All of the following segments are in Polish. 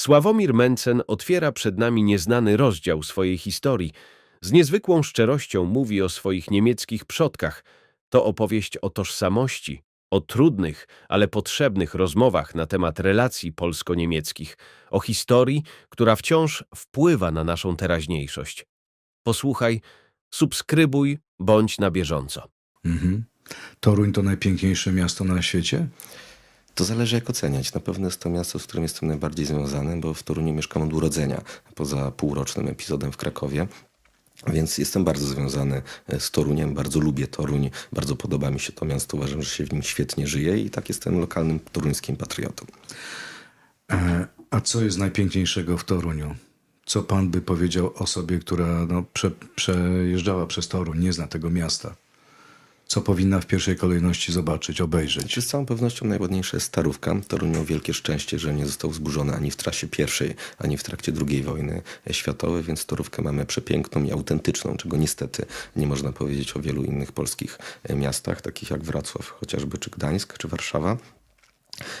Sławomir Mencen otwiera przed nami nieznany rozdział swojej historii. Z niezwykłą szczerością mówi o swoich niemieckich przodkach. To opowieść o tożsamości, o trudnych, ale potrzebnych rozmowach na temat relacji polsko-niemieckich, o historii, która wciąż wpływa na naszą teraźniejszość. Posłuchaj, subskrybuj, bądź na bieżąco. Mhm. Toruń to najpiękniejsze miasto na świecie? To zależy jak oceniać. Na pewno jest to miasto, z którym jestem najbardziej związany, bo w Toruniu mieszkam od urodzenia, poza półrocznym epizodem w Krakowie. Więc jestem bardzo związany e, z Toruniem, bardzo lubię Toruń, bardzo podoba mi się to miasto, uważam, że się w nim świetnie żyje i tak jestem lokalnym toruńskim patriotą. E, a co jest najpiękniejszego w Toruniu? Co pan by powiedział osobie, która no, prze, przejeżdżała przez Toruń, nie zna tego miasta? Co powinna w pierwszej kolejności zobaczyć, obejrzeć? Z całą pewnością najładniejsza jest Starówka. Toruń miał wielkie szczęście, że nie został zburzony ani w trasie pierwszej, ani w trakcie II wojny światowej, więc Starówkę mamy przepiękną i autentyczną, czego niestety nie można powiedzieć o wielu innych polskich miastach, takich jak Wrocław chociażby, czy Gdańsk, czy Warszawa.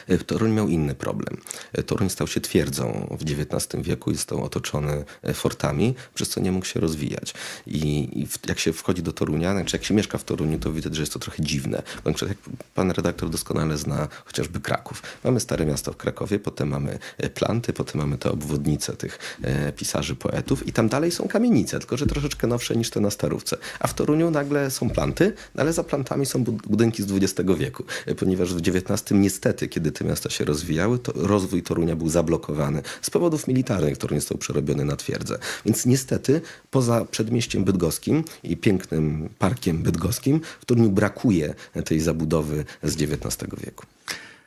E, Toruń miał inny problem. E, Toruń stał się twierdzą w XIX wieku i został otoczony e, fortami, przez co nie mógł się rozwijać. I, jak się wchodzi do Torunia, znaczy jak się mieszka w Toruniu, to widać, że jest to trochę dziwne. Jak pan redaktor doskonale zna chociażby Kraków. Mamy Stare Miasto w Krakowie, potem mamy planty, potem mamy te obwodnice tych pisarzy, poetów i tam dalej są kamienice, tylko że troszeczkę nowsze niż te na Starówce. A w Toruniu nagle są planty, no ale za plantami są bud- budynki z XX wieku, ponieważ w XIX niestety, kiedy te miasta się rozwijały, to rozwój Torunia był zablokowany z powodów militarnych, Toruń został przerobiony na twierdzę. Więc niestety poza przedmieściem bydgoskim i pięknym parkiem bydgoskim w Toruniu brakuje tej zabudowy z XIX wieku.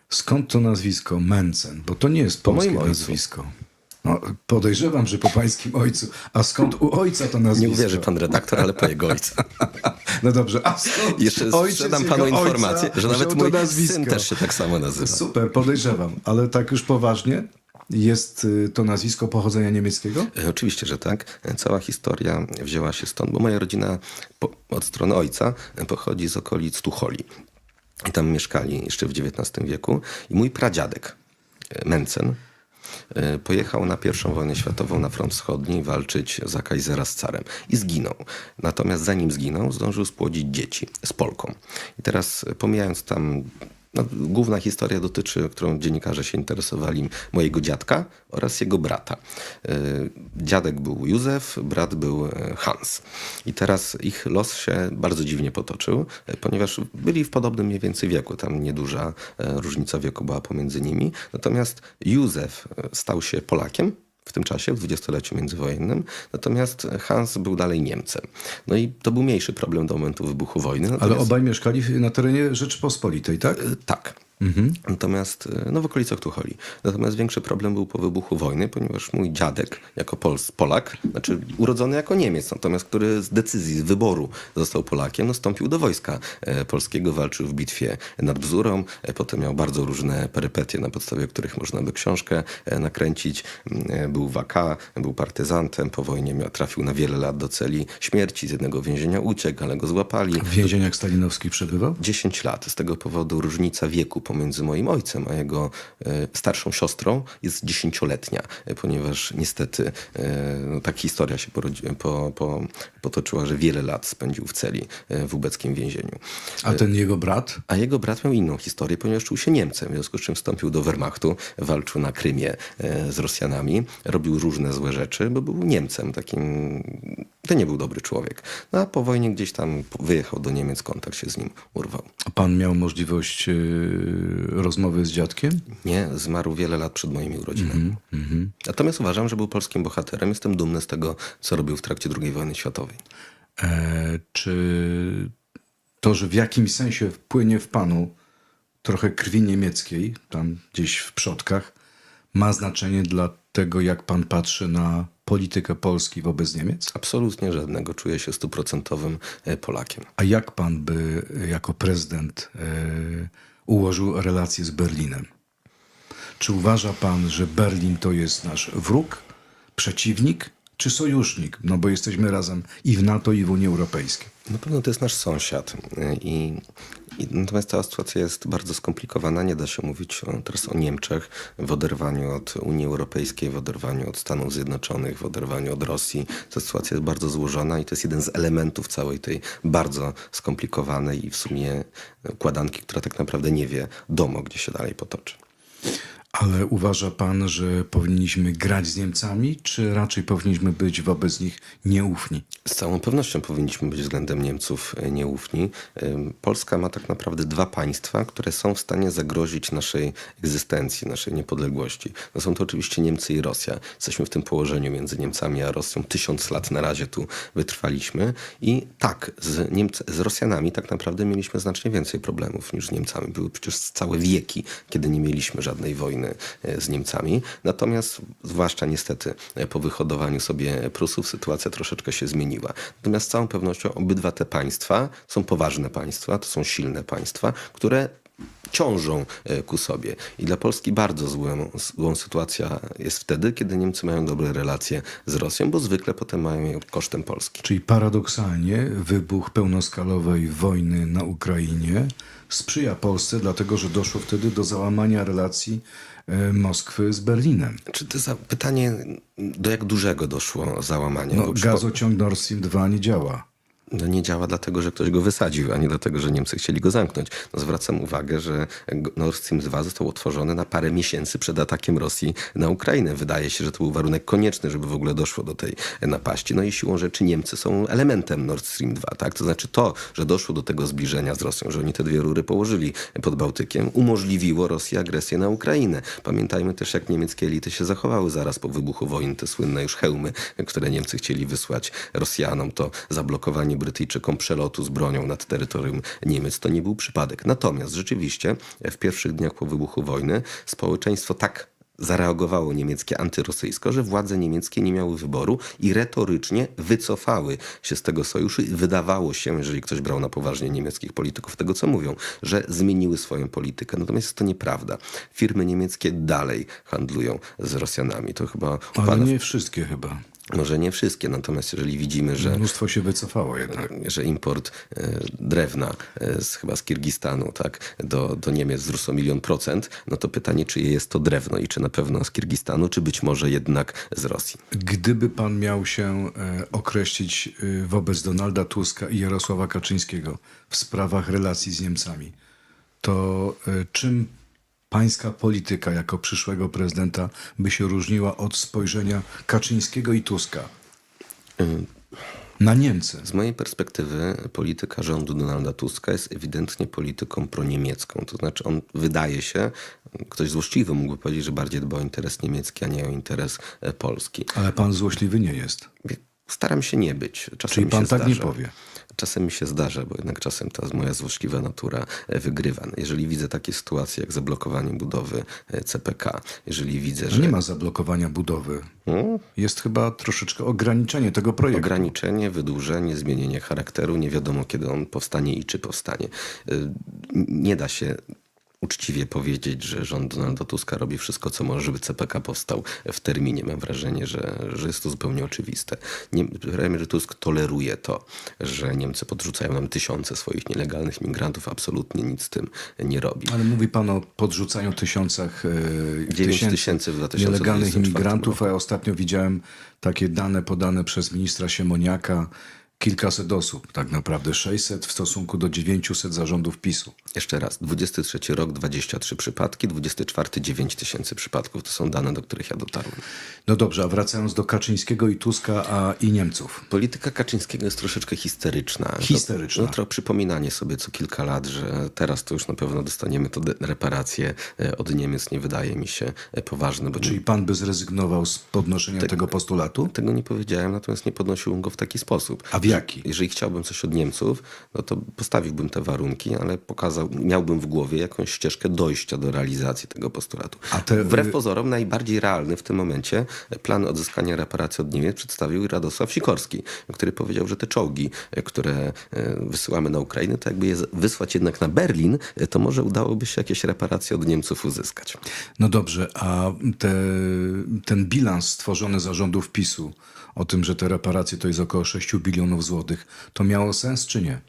Skąd to nazwisko Mencen? Bo to nie jest polskie moim ojcu. nazwisko. No, podejrzewam, że po pańskim ojcu. A skąd u ojca to nazwisko? Nie uwierzy pan redaktor, ale po jego ojca. No dobrze, a skąd Jeszcze sprzedam panu informację, że nawet mój nazwisko? syn też się tak samo nazywa. Super, podejrzewam. Ale tak już poważnie? Jest y, to nazwisko pochodzenia niemieckiego? E, Oczywiście, że tak. Cała historia wzięła się stąd, bo moja rodzina po, od strony ojca pochodzi z okolic Tucholi. I tam mieszkali jeszcze w XIX wieku. I mój pradziadek, e, Mencen, pojechał na I wojnę światową na front wschodni walczyć za Kaisera z carem i zginął. Natomiast zanim zginął, zdążył spłodzić dzieci z Polką. I teraz e, pomijając tam no, główna historia dotyczy, którą dziennikarze się interesowali, mojego dziadka oraz jego brata. E, Dziadek był Józef, brat był e, Hans. I teraz ich los się bardzo dziwnie potoczył, e, ponieważ byli w podobnym mniej więcej wieku. Tam nieduża e, różnica wieku była pomiędzy nimi. Natomiast Józef stał się Polakiem, w tym czasie, w dwudziestoleciu międzywojennym, natomiast Hans był dalej Niemcem. No i to był mniejszy problem do momentu wybuchu wojny. Ale Natomiast- obaj mieszkali na terenie Rzeczypospolitej, tak? E, Tak. Natomiast, e, no w okolicach Tucholi. Natomiast większy problem był po wybuchu wojny, ponieważ mój dziadek, jako Pols, Polak, znaczy urodzony jako Niemiec, natomiast który z decyzji, z wyboru został Polakiem, no wstąpił do wojska e, polskiego, walczył w bitwie nad Bzurą, e, potem miał bardzo różne perypetie, na podstawie których można by książkę e, nakręcić. M, e, Był w AK, był partyzantem, po wojnie miał, trafił na wiele lat do celi śmierci, z jednego więzienia uciekł, ale go złapali. W więzieniach stalinowskich przebywał? 10 lat. Z tego powodu różnica wieku pomiędzy moim ojcem a jego e, starszą siostrą jest dziesięcioletnia, e, ponieważ niestety e, no, tak historia się porodzi, po, po, potoczyła, że wiele lat spędził w celi w ubeckim więzieniu. A ten jego brat? A jego brat miał inną historię, ponieważ czuł się Niemcem, w związku z czym wstąpił do Wehrmachtu, walczył na Krymie z Rosjanami, robił różne złe rzeczy, bo był Niemcem, takim... To nie był dobry człowiek. No a po wojnie gdzieś tam wyjechał do Niemiec, kontakt się z nim urwał. A pan miał możliwość rozmowy z dziadkiem? Nie, zmarł wiele lat przed moimi urodzinami. Natomiast uważam, że był polskim bohaterem. Jestem dumny z tego, co robił w trakcie II wojny światowej. E, czy to, że w jakimś sensie wpłynie w panu trochę krwi niemieckiej, tam gdzieś w przodkach, ma znaczenie dla tego, jak pan patrzy na politykę Polski wobec Niemiec? Absolutnie żadnego. Czuję się stuprocentowym e, Polakiem. A jak pan by jako prezydent e, ułożył relacje z Berlinem? Czy uważa pan, że Berlin to jest nasz wróg, przeciwnik czy sojusznik? No bo jesteśmy razem i w NATO, i w Unii Europejskiej. Na pewno to jest nasz sąsiad. I, natomiast cała sytuacja jest bardzo skomplikowana. Nie da się mówić teraz o Niemczech w oderwaniu od Unii Europejskiej, w oderwaniu od Stanów Zjednoczonych, w oderwaniu od Rosji. Ta sytuacja jest bardzo złożona i to jest jeden z elementów całej tej bardzo skomplikowanej i w sumie układanki, która tak naprawdę nie wie domo, gdzie się dalej potoczy. Ale uważa pan, że powinniśmy grać z Niemcami, czy raczej powinniśmy być wobec nich nieufni? Z całą pewnością powinniśmy być względem Niemców e, nieufni. Ym, Polska ma tak naprawdę dwa państwa, które są w stanie zagrozić naszej egzystencji, naszej niepodległości. No są to oczywiście Niemcy i Rosja. Jesteśmy w tym położeniu między Niemcami a Rosją. Tysiąc lat na razie tu wytrwaliśmy. I tak, z, Niemcy, z Rosjanami tak naprawdę mieliśmy znacznie więcej problemów niż z Niemcami. Były przecież całe wieki, kiedy nie mieliśmy żadnej wojny e, z Niemcami. Natomiast, zwłaszcza niestety e, po wyhodowaniu sobie Prusów, sytuacja troszeczkę się zmieniła. Natomiast z całą pewnością obydwa te państwa są poważne państwa, to są silne państwa, które ciążą e, ku sobie. I dla Polski bardzo złą, złą sytuacja jest wtedy, kiedy Niemcy mają dobre relacje z Rosją, bo zwykle potem mają je kosztem Polski. Czyli paradoksalnie wybuch pełnoskalowej wojny na Ukrainie sprzyja Polsce, dlatego że doszło wtedy do załamania relacji e, Moskwy z Berlinem. Czy to za pytanie, do jak dużego doszło załamania? No, Bo gazociąg Nord Stream 2 nie działa. No nie działa dlatego, że ktoś go wysadził, a nie dlatego, że Niemcy chcieli go zamknąć. No zwracam uwagę, że Nord Stream 2 został utworzony na parę miesięcy przed atakiem Rosji na Ukrainę. Wydaje się, że to był warunek konieczny, żeby w ogóle doszło do tej napaści. No i siłą rzeczy Niemcy są elementem Nord Stream 2, tak? To znaczy to, że doszło do tego zbliżenia z Rosją, że oni te dwie rury położyli pod Bałtykiem, umożliwiło Rosji agresję na Ukrainę. Pamiętajmy też, jak niemieckie elity się zachowały zaraz po wybuchu wojny, te słynne już hełmy, które Niemcy chcieli wysłać Rosjanom, to zablokowanie Brytyjczykom przelotu z bronią nad terytorium Niemiec. To nie był przypadek. Natomiast rzeczywiście w pierwszych dniach po wybuchu wojny społeczeństwo tak zareagowało niemieckie antyrosyjsko, że władze niemieckie nie miały wyboru i retorycznie wycofały się z tego sojuszu i wydawało się, jeżeli ktoś brał na poważnie niemieckich polityków, tego co mówią, że zmieniły swoją politykę. Natomiast jest to nieprawda. Firmy niemieckie dalej handlują z Rosjanami. To chyba upada nie wszystkie chyba. Może nie wszystkie, natomiast jeżeli widzimy, że, Mnóstwo się wycofało jednak. że import e, drewna e, z, chyba z Kirgistanu tak, do, do Niemiec wzrósł o milion procent, no to pytanie, czy jest to drewno i czy na pewno z Kirgistanu, czy być może jednak z Rosji. Gdyby pan miał się e, określić wobec Donalda Tuska i Jarosława Kaczyńskiego w sprawach relacji z Niemcami, to czym pańska polityka jako przyszłego prezydenta by się różniła od spojrzenia Kaczyńskiego i Tuska na Niemcy? Z mojej perspektywy polityka rządu Donalda Tuska jest ewidentnie polityką proniemiecką. To znaczy on wydaje się, ktoś złośliwy mógłby powiedzieć, że bardziej dba o interes niemiecki, a nie o interes e, Polski. Ale pan złośliwy nie jest. Staram się nie być. Czasem Czyli pan tak zdarza. nie powie. Czasem mi się zdarza, bo jednak czasem ta moja złośliwa natura e, wygrywa. Jeżeli widzę takie sytuacje jak zablokowanie budowy e, CPK, jeżeli widzę, że Nie ma zablokowania budowy. Hmm? Jest chyba troszeczkę ograniczenie tego projektu. ograniczenie, wydłużenie, zmienienie charakteru, nie wiadomo kiedy on powstanie i czy powstanie. Y, Nie da się uczciwie powiedzieć, że rząd Donalda Tuska robi wszystko, co może, żeby CPK powstał w terminie. Mam wrażenie, że, że jest to zupełnie oczywiste. Nie, premier Tusk toleruje to, że Niemcy podrzucają nam tysiące swoich nielegalnych migrantów, absolutnie nic z tym nie robi. Ale mówi pan o podrzucaniu tysiącach e, 9 tysięcy w 2024 nielegalnych imigrantów, roku. a ja ostatnio widziałem takie dane podane przez ministra Siemoniaka. Kilkaset osób, tak naprawdę 600 w stosunku do 900 zarządów PiSu. Jeszcze raz, 23 rok, 23 przypadki, 24 9 tysięcy przypadków. To są dane, do których ja dotarłem. No dobrze, a wracając do Kaczyńskiego i Tuska a i Niemców. Polityka Kaczyńskiego jest troszeczkę histeryczna. Histeryczna. To, no, to przypominanie sobie co kilka lat, że teraz to już na pewno dostaniemy to reparacje e, od Niemiec nie wydaje mi się e, poważne. Bo Czyli pan by zrezygnował z podnoszenia tego postulatu? Tego nie powiedziałem, natomiast nie podnosiłbym go w taki sposób. A w jaki? Jeżeli chciałbym coś od Niemców, no to postawiłbym te warunki, ale pokazał, miałbym w głowie jakąś ścieżkę dojścia do realizacji tego postulatu. A te- Wbrew pozorom najbardziej realny w tym momencie plan odzyskania reparacji od Niemiec przedstawił Radosław Sikorski, który powiedział, że te czołgi, e, które e, wysyłamy na Ukrainę, to jakby je wysłać jednak na Berlin, e, to może udałoby się jakieś reparacje od Niemców uzyskać. No dobrze, a te, ten bilans stworzony zarządów PiSu o tym, że te reparacje to jest około 6 bilionów złotych, to miało sens czy nie?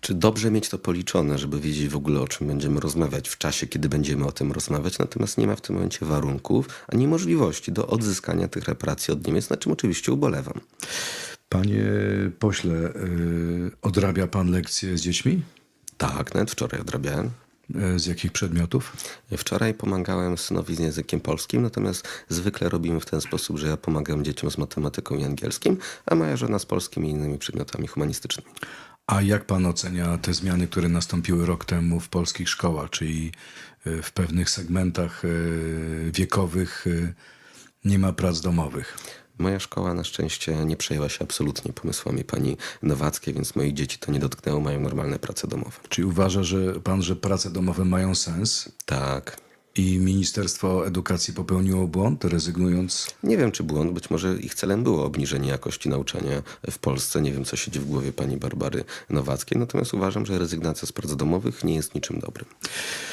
Czy dobrze mieć to policzone, żeby wiedzieć w ogóle o czym będziemy rozmawiać w czasie, kiedy będziemy o tym rozmawiać, natomiast nie ma w tym momencie warunków ani możliwości do odzyskania tych reparacji od Niemiec, na czym oczywiście ubolewam. Panie pośle, y, odrabia pan lekcje z dziećmi? Tak, nawet wczoraj odrabiałem. Y, Z jakich przedmiotów? Wczoraj pomagałem synowi z językiem polskim, natomiast zwykle robimy w ten sposób, że ja pomagam dzieciom z matematyką i angielskim, a moja żona z polskim i innymi przedmiotami humanistycznymi. A jak pan ocenia te zmiany, które nastąpiły rok temu w polskich szkołach, czyli y, w pewnych segmentach y, wiekowych nie ma prac domowych? Moja szkoła na szczęście nie przejęła się absolutnie pomysłami pani Nowackiej, więc moich dzieci to nie dotknęło, mają normalne prace domowe. Czyli uważa że pan, że prace domowe mają sens Tak. i Ministerstwo Edukacji popełniło błąd, rezygnując? Nie wiem, czy błąd, być może ich celem było obniżenie jakości nauczania w Polsce. Nie wiem, co siedzi w głowie pani Barbary Nowackiej, natomiast uważam, że rezygnacja z prac domowych nie jest niczym dobrym.